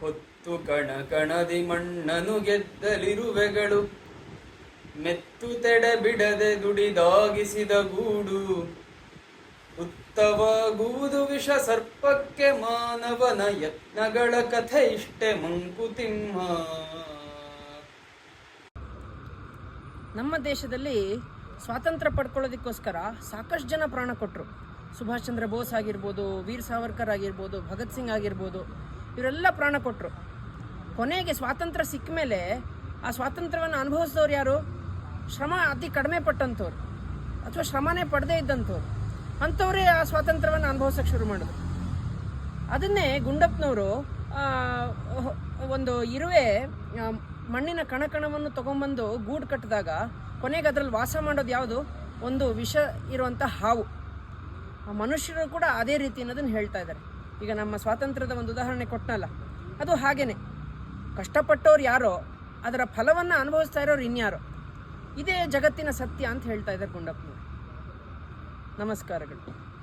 ಹೊತ್ತು ಕಣ ಕಣದಿ ಮಣ್ಣನು ಗೆದ್ದಲಿರುವೆಗಳು. ಮೆತ್ತು ತೆಡೆ ಬಿಡದೆ ದುಡಿದಾಗಿಸಿದ ಗೂಡು. ಉತ್ತವಾಗುವುದು ವಿಷ ಸರ್ಪಕ್ಕೆ ಮಾನವನ ಯತ್ನಗಳ ಕಥೆ ಇಷ್ಟೆ ಮಂಕುತಿಮ್ಮ ನಮ್ಮ ದೇಶದಲ್ಲಿ ಸ್ವಾತಂತ್ರ್ಯ ಪಡ್ಕೊಳ್ಳೋದಕ್ಕೋಸ್ಕರ ಸಾಕಷ್ಟು ಜನ ಪ್ರಾಣ ಕೊಟ್ಟರು ಸುಭಾಷ್ ಚಂದ್ರ ಬೋಸ್ ಆಗಿರ್ಬೋದು, ವೀರ್ ಸಾವರ್ಕರ್ ಆಗಿರ್ಬೋದು, ಭಗತ್ ಸಿಂಗ್ ಆಗಿರ್ಬೋದು. ಇವರೆಲ್ಲ ಪ್ರಾಣ ಕೊಟ್ಟರು ಕೊನೆಗೆ ಸ್ವಾತಂತ್ರ್ಯ ಸಿಕ್ಕ ಮೇಲೆ ಆ ಸ್ವಾತಂತ್ರ್ಯವನ್ನು ಅನುಭವಿಸಿದವ್ರು ಯಾರು? ಶ್ರಮ ಅತಿ ಕಡಿಮೆ ಪಟ್ಟಂಥವ್ರು. ಅಥವಾ ಶ್ರಮನೇ ಪಡೆದೇ ಇದ್ದಂಥವ್ರು. ಅಂಥವರೇ ಆ ಸ್ವಾತಂತ್ರ್ಯವನ್ನು ಅನುಭವಿಸೋಕೆ ಶುರು ಮಾಡಿದ್ರು. ಅದನ್ನೇ ಗುಂಡಪ್ಪನವರು ಒಂದು ಇರುವೆ ಮಣ್ಣಿನ ಕಣಕಣವನ್ನು ತಗೊಂಬಂದು ಗೂಡು ಕಟ್ಟಿದಾಗ ಕೊನೆಗೆ ಅದರಲ್ಲಿ ವಾಸ ಮಾಡೋದು ಯಾವುದು? ಒಂದು ವಿಷ ಇರುವಂಥ ಹಾವು. ಮನುಷ್ಯರು ಕೂಡ ಅದೇ ರೀತಿ ಅನ್ನೋದನ್ನು ಹೇಳ್ತಾ ಇದ್ದಾರೆ. ಈಗ ನಮ್ಮ ಸ್ವಾತಂತ್ರ್ಯದ ಒಂದು ಉದಾಹರಣೆ ಕೊಟ್ಟನಲ್ಲ ಅದು ಹಾಗೇನೆ. ಕಷ್ಟಪಟ್ಟವ್ರು ಯಾರೋ, ಅದರ ಫಲವನ್ನು ಅನುಭವಿಸ್ತಾ ಇರೋರು ಇನ್ಯಾರೋ, ಇದೇ ಜಗತ್ತಿನ ಸತ್ಯ ಅಂತ ಹೇಳ್ತಾ ಇದ್ದಾರೆ ಗುಂಡಪ್ಪನವರು ನಮಸ್ಕಾರಗಳು.